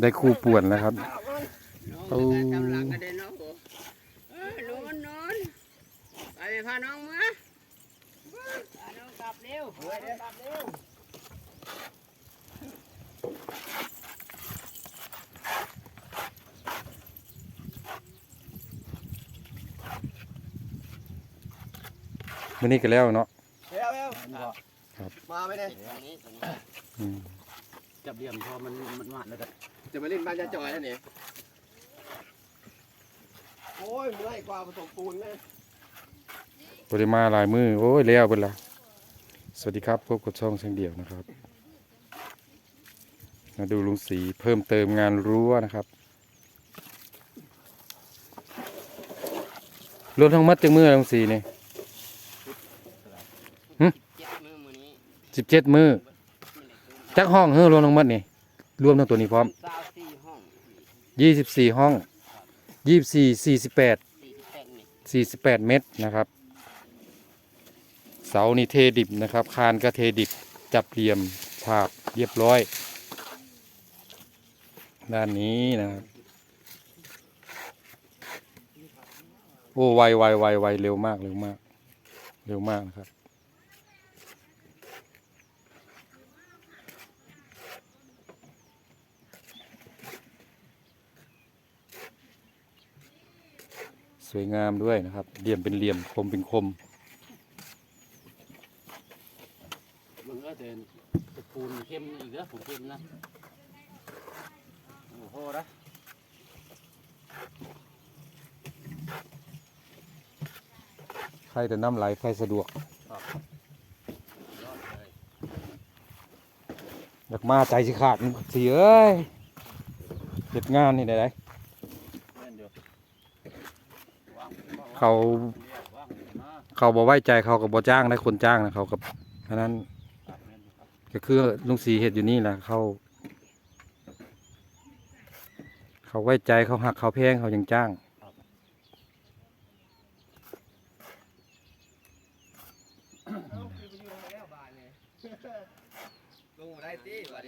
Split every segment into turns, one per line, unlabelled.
ได้คู่ป่วนแล้วครับ
โอ้จำลังกันได้เนอนนโนไปพาน้องมาพาน้องกลับเร็วกลับเร็ว
มื้อนี้ก็แล้วเนาะ
เร็วเร็ว
ครับ
มาไหมเนี่ย
ตรงนี้ตรงนี้
อืม
จับเหลี่ยมพอมันมันหวานแล้วก็
จะมาเล่นบ้านยาจอยแล้วเนี่ยโอ้ยเมื่อยกว่าผสมปูนเลย
บ่ได้มาหลายมื้อโอ้ยแล้วเบิดละสวัสดีครับพบกับช่องเสียงเดี่ยวนะครับมาดูลุงสีเพิ่มเติมงานรั้วนะครับรวมทั้งหมัดจังมือลุงสีนี่
เจ็ดมือมือนี้
สิบเจ็ดมือจักห้องเฮ้อรวมทั้งหมดนี่รวมทั้งตัวนี้พร้อม
สาสี่ห้อง
ยี่สิบสี่ห้องยี่สิบสี่สี่สิบแปด
สี่สิบแปดนี่
สี่สิบแปดเมตรนะครับ เสานี่เทดิบนะครับ คานก็เทดิบจับเหลี่ยมฉาบเรียบร้อย ด้านนี้นะครับโอ้ไวไวไวไวเร็วมากเร็วมาก เร็วมากนะครับ สวยงามด้วยนะครับ เหลี่ยมเป็นเหลี่ยมคมเป็นคม
มันก็เดินปูนเข้มอีกแล้วปูนเข้มนะโอ้โหนะ
ใครแต่น้ำไหลไฟสะดวก
ยอดเลย
อยากมาใจสิขาดมันสิเอ้ยเฮ็ดงานนี่ได้ได
แม่นเดียววาง
เขา เขาบ่ไว้ใจเขาก็บ่จ้างได้คนจ้างนะเขากับอันนั้น
ครับแม่น
ก็คือลุงสีเฮ็ดอยู่นี่แหละเขา เขาไว้ใจเขาหักเขาแพงเขายังจ้าง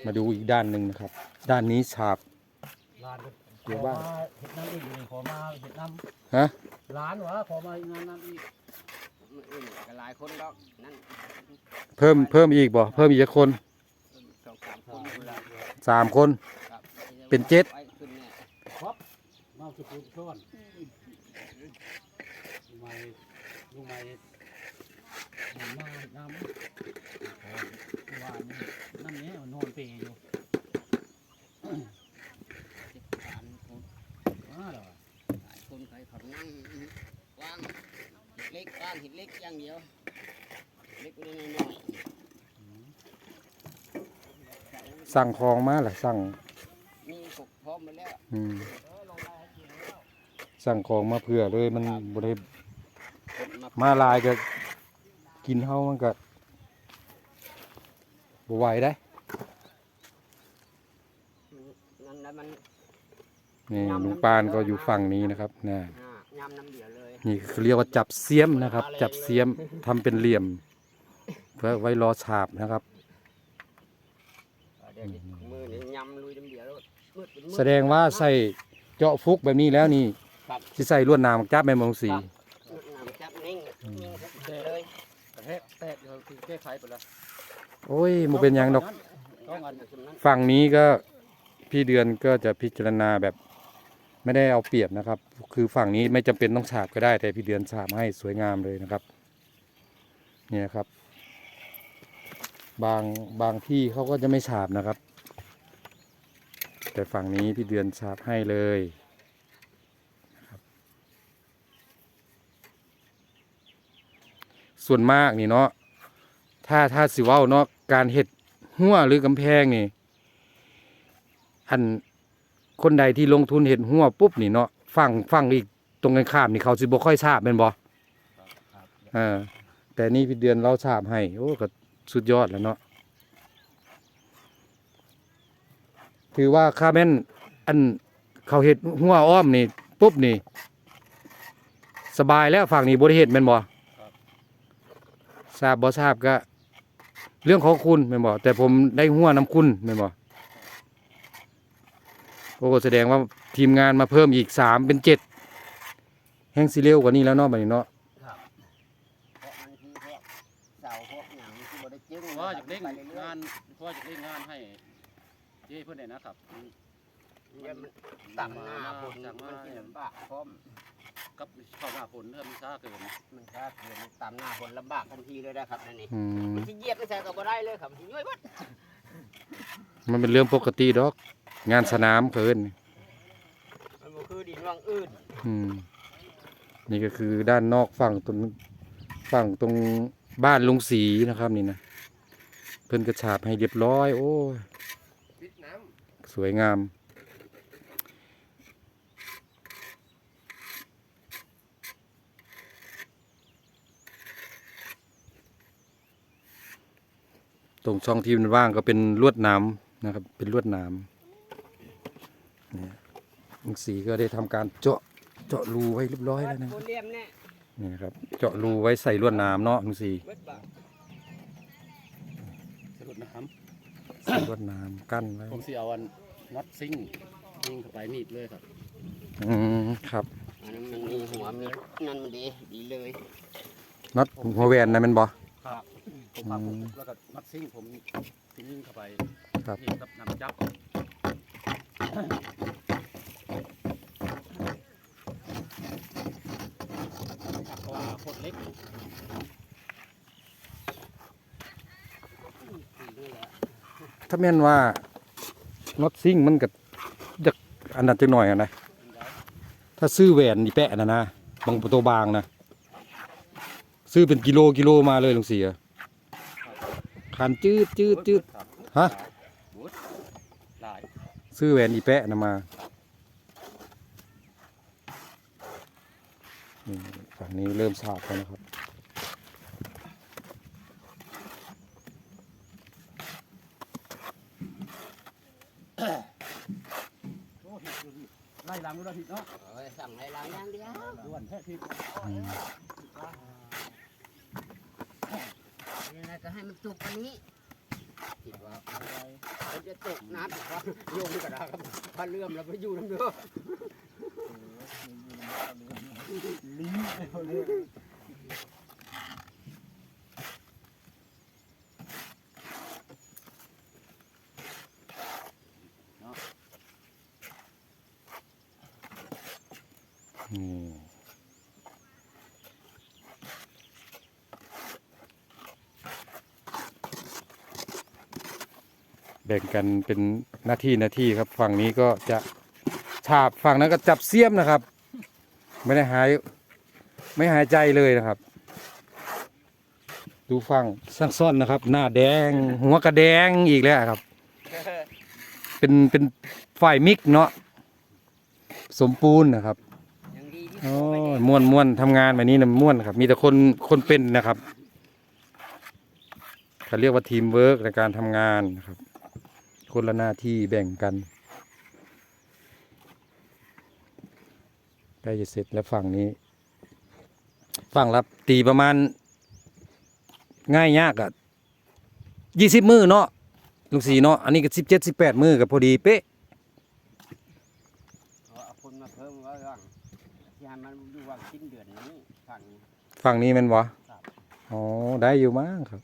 มาดู
อีกด้านหนึ่งนะครับ ด้านนี้ฉาบ
ร้านก็
เดี๋ยวว่า
ขอมาเห็ดน้ำอีกอยู่นี่ขอมาเห็ดน้
ฮะำ
ร้านวะขอมางานน้ำอีก
มืออื่นก็หลายคนดอกนั่น
เพิ่มเพิ่มอีกบ่เพิ่มอีกจักคน
สองสามคนอยู่แล้ว
สามคน
ครับ
เป็นเจ็ด
ไว้ขึ้นเนี่ย
มาสุกุลช้อนลุงไม้ลุงไม้มาเห็ดน้ำว่านี่น้ำเนี้ยมันนอนเปยอยู่
สามคน
ว่าเหรอ
หลายคนใครเขานั่งวางเล็กวางหินเล็ก อย่างเดียวเล็กเล็กน้อย
สั่งของมาล่ะสั่ง
ๆมีกบพร้อมมาแล้ว
อืมสั่งของมาเผื่อเลยมันบ่ได้
คนมา
มาหลายก็กินเฮามันก็บ่ไหวได้
นั่นแล้วมัน
นี่ลุงปานก็อยู่ฝั่งนี้นะครับนะ
อ่ายำน้ำเดียวเลย
นี่เขาเรียกว่าจับเสียมนะครับ จับเสียมทำเป็นเหลี่ยม เพื่อไว้รอฉาบนะครับ
แส
ดงว่าใส่เจาะฟุกแบบนี้แล้วนี่ที่ใส่ลวดนามจับแม่มงสี
ครับน้ำจับนิ่งนิ่งเลย
โอ้ยมันเป็นยังดอก ฝั่งนี้ก็พี่เดือนก็จะพิจารณาแบบ ไม่ได้เอาเปรียบนะครับ คือฝั่งนี้ไม่จำเป็นต้องฉาบก็ได้ แต่พี่เดือนฉาบให้สวยงามเลยนะครับ เนี่ยครับ บางบางที่เขาก็จะไม่ฉาบนะครับ แต่ฝั่งนี้พี่เดือนฉาบให้เลยนะครับส่วนมากนี่เนาะ ถ้าถ้าสิเว้าเนาะการเห็ดหัวหรือกำแพงนี่อัน คนใดที่ลงทุนเห็ดหัวปุ๊บนี่เนาะฝั่งฝั่งอีกตรงกันข้ามนี่เขาสิบ่ค่อยทราบเป็นบ่เออแต่นี่พี่เดือนเราทราบให้โอ้ก็สุดยอดแล้วเนาะถือว่าค่าแม่นอันเขาเห็ดหัวอ้อมนี่ปุ๊บนี่ สบายแล้วฝั่งนี้บ่ได้เห็ดแม่นบ่ทราบบ่ทราบก็ เรื่องของคุณแม่นบ่แต่ผมได้หัวน้ำคุณแม่นบ่ โอ้แสดงว่าทีมงานมาเพิ่มอีกสามเป็นเจ็ดแห้งสิเร็วกว่านี้แล้วเนาะบัดนี้เนาะ
เพราะมันคือพวกเสาพวกหยังที่บ่ได้จึ้ง
เพราะว่าจะเร่ง
ไปรื่อยๆ
งานเพราะว่าจะเร่งงานให้เจ้เพื่อนเนี่ยนะครับ
เดี๋ยวมันต่ำหน้าฝน
จาก
มั
มาน
สิลำบากพร้อม
กับเข้าหน้าฝนเริ่มช้าเกิน
มันถ้าเกิดมันต่ำหน้าฝนลำบากทันทีเลยนะครับนั่นนี่
อืม
มันสิเหยียบไม่ใส่ก็บ่ได้เลยครับมันสิย่อยเบัด
มันเป็นเรื่องปกติดอก งานสนามเกิน
มันบ่คือดินร่องอื่น
อืมนี่ก็คือด้านนอกฝั่งตรงฝั่งตรงบ้านลุงศรีนะครับนี่นะเพิ่นกระฉาบให้เรียบร้อย โอ้ย
ปิดน้
สวยงาม ตรงช่องที่มันว่างก็เป็นลวดหน้ำนะครับ เป็นลวดหน้ำเนี่ยลุงศรีก็ได้ทำการเจาะเจาะรูไว้เรียบร้อยแล้วนะ
โคนเหลี่ยมแน่
นี่นะครับ เจาะรูไว้ใส่ลวดหน้ำเนาะลุงศรี
เบิดบาก
สรุปนะครับ
ใส่ลวดหน้ำกั้นไว้
ผมสิเอาอันน็อตซิงยิงเข้าไปมีดเลยครับ
อืมครับ
อันนั้นมันมีหัวมีนั่นมันดีดีเลย
น็อตหัวแหวนนะแมันบ่
ครับผมพับ
อืม
แล้วก็น็อตซิงผมสิยิงเข้าไป
ครับ
นี่กับน้ำจับ เพราะว่าโคตรเล็ก
ถ้าแม่นว่าน็อตซิ่งมันก็จะอันนั้นจังหน่อยอะนะ ถ้าซื้อแหวนนี่แปะนะนะ บางประตูบางนะ ซื้อเป็นกิโลกิโลมาเลยลุงเสียคันจืดจืดจืดฮะ ซื้อแหวนอีแปะนะมานี่ฝั่งนี้เริ่มสาบแล้วนะครับ
โอ้เห็ดอยู่ดิไล่หลังดูนะทิศเนาะ
เอาไว้สั่งให้ล้างอย่างเดียว
ด่วนแท้ทิศ
อืม
ยังไงก็ให้มันจุกอันนี้คิดว่าอะไรมัน จะตกน้ำอีกว่าโยมกระดาษครับพันเลื่อมแล้วไปอยู่น้ำเด้อ
นี่ แบ่งกันเป็นหน้าที่หน้าที่ครับ ฝั่งนี้ก็จะฉาบฝั่งนั้นก็จับเสียมนะครับ ไม่ได้หาย ไม่หายใจเลยนะครับ ดูฝั่งสังซ่อนนะครับ หน้าแดง หัวกระแดงอีกแล้วครับ เป็นเป็นฝ่ายมิกเนาะสมปูนนะครับโอ้ม่วนม่วนทำงานแบบนี้นะม่วนครับ มีแต่คนคนเป็นนะครับเขาเรียกว่าทีมเวิร์กในการทำงานนะครับ คนละหน้าที่แบ่งกันใกล้จะเสร็จแล้วฝั่งนี้ ฝั่งรับตีประมาณ ง่ายยากอะยี่สิบมือเนาะลุงสีเนาะอันนี้ก็สิบเจ็ดสิบแปดมือกับพอดีเป๊ะ
เอาคนมาเพิ่มไว่าว่างที่ให้มันอยู่ว่างสิ้นเดือนนี้ฝั่งนี้
ฝั่งนี้แมันวะ
ครับ
อ๋อ ได้อยู่มั้งครับ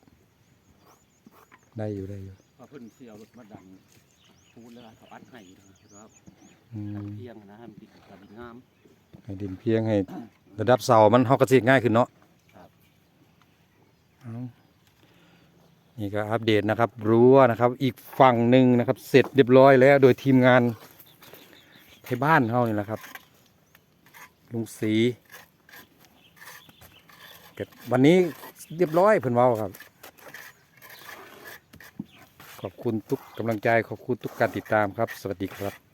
ได้อยู่ได้อยู่
พอเพิ่นเสียวรถมาดันพูดแล้วเขาอัดให้นะครับ
อืม
เพียงนะให้มันติดกับดินงาม
ให้ดินเพียงให้ระดับเสามันเฮากระสิง่ายขึ้นเนาะ
ครับ
เอานี่ก็อัปเดตนะครับรั้วนะครับ อีกฝั่งหนึ่งนะครับ เสร็จเรียบร้อยแล้ว โดยทีมงานไทยบ้านเขานี่แหละครับ ลุงศรีเก็บวันนี้เรียบร้อยเพิ่นเว้าครับข อบคุณทุกกำลังใจขอบคุณทุกการติดตามครับ สวัสดีครับ